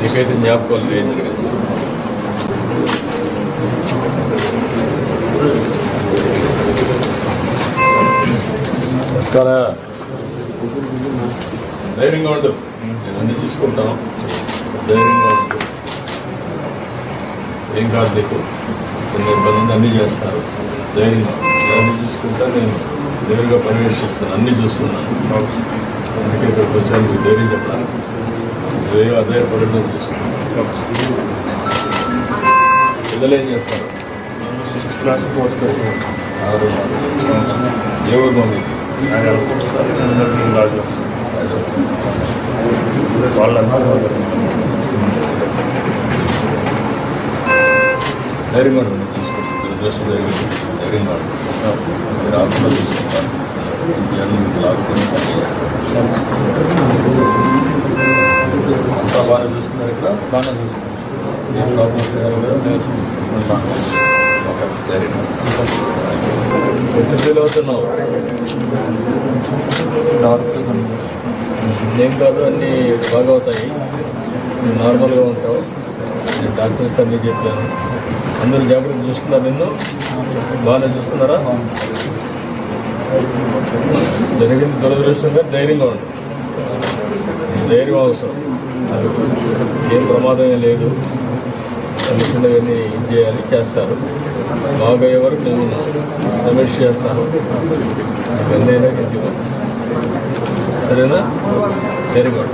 నీకైతే జ్ఞాపకాలు లేదు చాలా ధైర్యంగా ఉండు. అన్ని తీసుకుంటాను ఏం కాదు నీకు. కొన్ని ఇబ్బంది అన్నీ చేస్తారు. ధైర్యంగా ఉండు. నేను అన్ని చూసుకుంటా నేను నేరుగా పర్యవేక్షిస్తాను. అన్నీ చూస్తున్నాను అందుకే ఇక్కడికి వచ్చాను మీకు ధైర్యం చెప్పడానికి నువ్వేం అదే పడడం చూసుకుంటాను పిల్లలు ఏం చేస్తారు? సిక్స్త్ క్లాస్ ఫోర్త్ క్లాస్ ఆరు. ఏ ఊరు మమ్మీ ఆయన అనుకుంటున్నారు. ఇంట్రెస్ట్ రాజు జరిగింది మీరు ఆత్మ తీసుకుంటారు లాక్కుని చేస్తారు అంతా బాగా చూసుకున్నారు ఇక్కడ బాగా ఏ ప్రాబ్లమ్స్ ఓకే ధైర్యం ఎంత ఫీల్ అవుతున్నావు ఏం కాదు అన్నీ బాగా అవుతాయి నార్మల్గా ఉంటావు నేను డాక్టర్స్ అన్నీ చెప్పాను. అందరూ జాగ్రత్త చూసుకున్నారు నిన్ను? బాగానే చూసుకున్నారా? జరిగింది దురదృష్టంగా ధైర్యంగా ఉంది ధైర్యం అవసరం. ఏం ప్రమాదమే లేదు. చిన్న చిన్నవన్నీ ఇది చేయాలి? చేస్తారు. బాగా వరకు నేను సమీక్ష చేస్తాను. ఇవన్నీ ఇంటికి సరేనా? ధైర్యంగా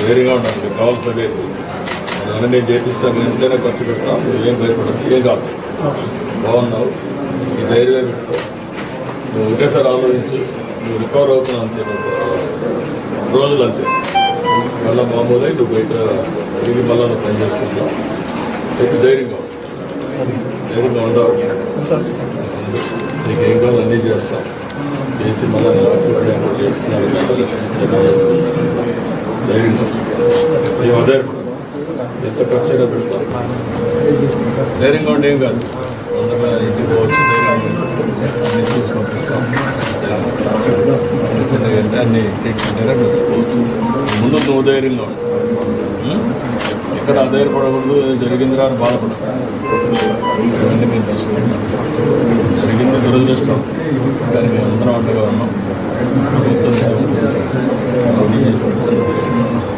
ధైర్యంగా ఉండాలి మీకు కావాల్సిన నేను నేను చేపిస్తాను. ఎంతైనా ఖర్చు పెడతాను నువ్వు ఏం భయపడదు ఏం కాదు. బాగున్నావు. ఈ ధైర్యమే పెట్టుకో. నువ్వు ఒకేసారి ఆలోచించు. నువ్వు రికవర్ అవుతున్నావు అంతే. నువ్వు రోజులు అంతే. మళ్ళీ మామూలై నువ్వు బయట తిరిగి మళ్ళీ నువ్వు పని చేసుకుంటావు. అయితే ధైర్యంగా ధైర్యంగా ఉండవు నీకు ఏం కావాలో అన్నీ చేస్తాం. చేసి మళ్ళీ చేస్తున్నాను ధైర్యంగా ఉండు. మేము ఎంత ఖర్చుగా పెడతాం ధైర్యంగా ఉంటే ఏం కాదు అందరూ ఇంటికి పోవచ్చు. ధైర్యంగా చూసి పంపిస్తాం. చిన్న అంటే అన్ని ట్రీట్మెంట్ ముందు నువ్వు ధైర్యంగా ఉండు. ఉం? ఇక్కడ అధైర్యపడకూడదు జరిగింది రాని బాధపడదు ఇవన్నీ మేము తీసుకుంటాం జరిగింది దురదృష్టం. దానికి అందరం అంటగా ఉన్నాం. ప్రభుత్వం అన్ని